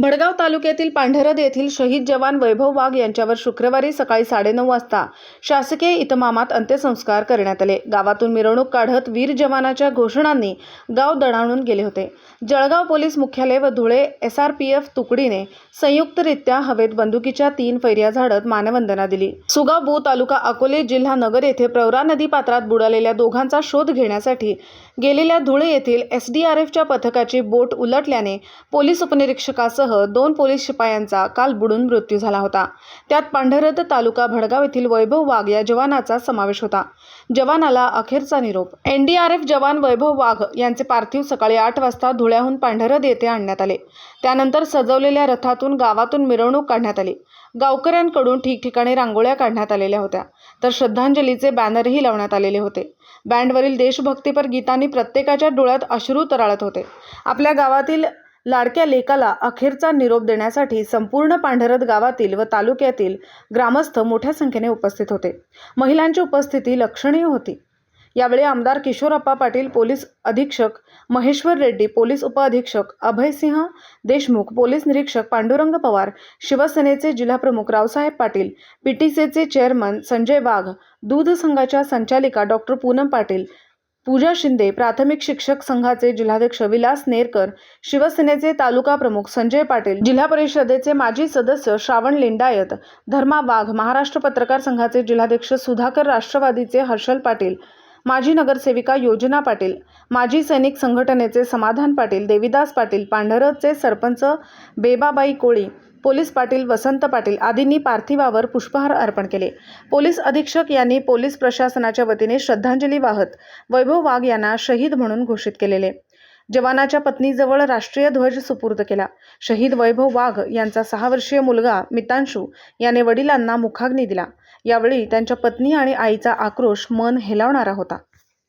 भडगाव तालुक्यातील पांढरद येथील शहीद जवान वैभव वाघ यांच्यावर शुक्रवारी सकाळी साडेनऊ वाजता शासकीय इतमामात अंत्यसंस्कार करण्यात आले. गावातून मिरवणूक काढत वीर जवानाच्या घोषणांनी गाव दणाणून गेले होते. जळगाव पोलीस मुख्यालय व Dhule S R P F तुकडीने संयुक्तरित्या हवेत बंदुकीच्या तीन फैर्या झाडत मानवंदना दिली. सुगाव बो तालुका अकोले जिल्हा नगर येथे प्रवरा नदी पात्रात बुडालेल्या दोघांचा शोध घेण्यासाठी गेलेल्या धुळे येथील एस डी आर एफच्या पथकाची बोट उलटल्याने पोलीस उपनिरीक्षकासह दोन पोलीस शिपायांचा काल बुडून मृत्यू झाला होता. त्यात पांढरद तालुका भडगाव येथील वैभव वाघ या जवानाचा समावेश होता. जवानाला अखेरचा निरोप. एन डी आर एफ जवान वैभव वाघ यांचे पार्थिव सकाळी आठ वाजता धुळ्याहून पांढरद येथे आणण्यात आले. त्यानंतर सजवलेल्या रथातून गावातून मिरवणूक काढण्यात आली. गावकऱ्यांकडून ठिकठिकाणी रांगोळ्या काढण्यात आलेल्या होत्या. तर श्रद्धांजलीचे बॅनरही लावण्यात आलेले होते. बँडवरील देशभक्तीपर गीतांनी प्रत्येकाच्या डोळ्यात अश्रू तरळत होते. आपल्या गावातील लाडक्या लेकाला अखेरचा निरोप देण्यासाठी संपूर्ण पांढरद गावातील व तालुक्यातील ग्रामस्थ मोठ्या संख्येने उपस्थित होते. महिलांची उपस्थिती लक्षणीय होती. यावेळी आमदार किशोरप्पा पाटील पोलीस अधीक्षक महेश्वर रेड्डी पोलीस उपअधीक्षक अभयसिंह देशमुख पोलीस निरीक्षक पांडुरंग पवार शिवसेनेचे जिल्हाप्रमुख रावसाहेब पाटील पीटीसीचे चेअरमन संजय वाघ दूध संघाच्या संचालिका डॉक्टर पूनम पाटील पूजा शिंदे प्राथमिक शिक्षक संघाचे जिल्हाध्यक्ष विलास नेरकर शिवसेनेचे तालुका प्रमुख संजय पाटील जिल्हा परिषदेचे माजी सदस्य श्रावण लिंडायत धर्मा वाघ महाराष्ट्र पत्रकार संघाचे जिल्हाध्यक्ष सुधाकर राष्ट्रवादीचे हर्षल पाटील माजी नगरसेविका योजना पाटील माजी सैनिक संघटनेचे समाधान पाटील देविदास पाटील पांढरचे सरपंच बेबाबाई कोळी पोलीस पाटील वसंत पाटील आदींनी पार्थिवावर पुष्पहार अर्पण केले. पोलीस अधीक्षक यांनी पोलीस प्रशासनाच्या वतीने श्रद्धांजली वाहत वैभव वाघ यांना शहीद म्हणून घोषित केलेले. जवानाच्या पत्नीजवळ राष्ट्रीय ध्वज सुपूर्द केला. शहीद वैभव वाघ यांचा सहा वर्षीय मुलगा मितांशू याने वडिलांना मुखाग्नी दिला. यावेळी त्यांच्या पत्नी आणि आईचा आक्रोश मन हेलावणारा होता.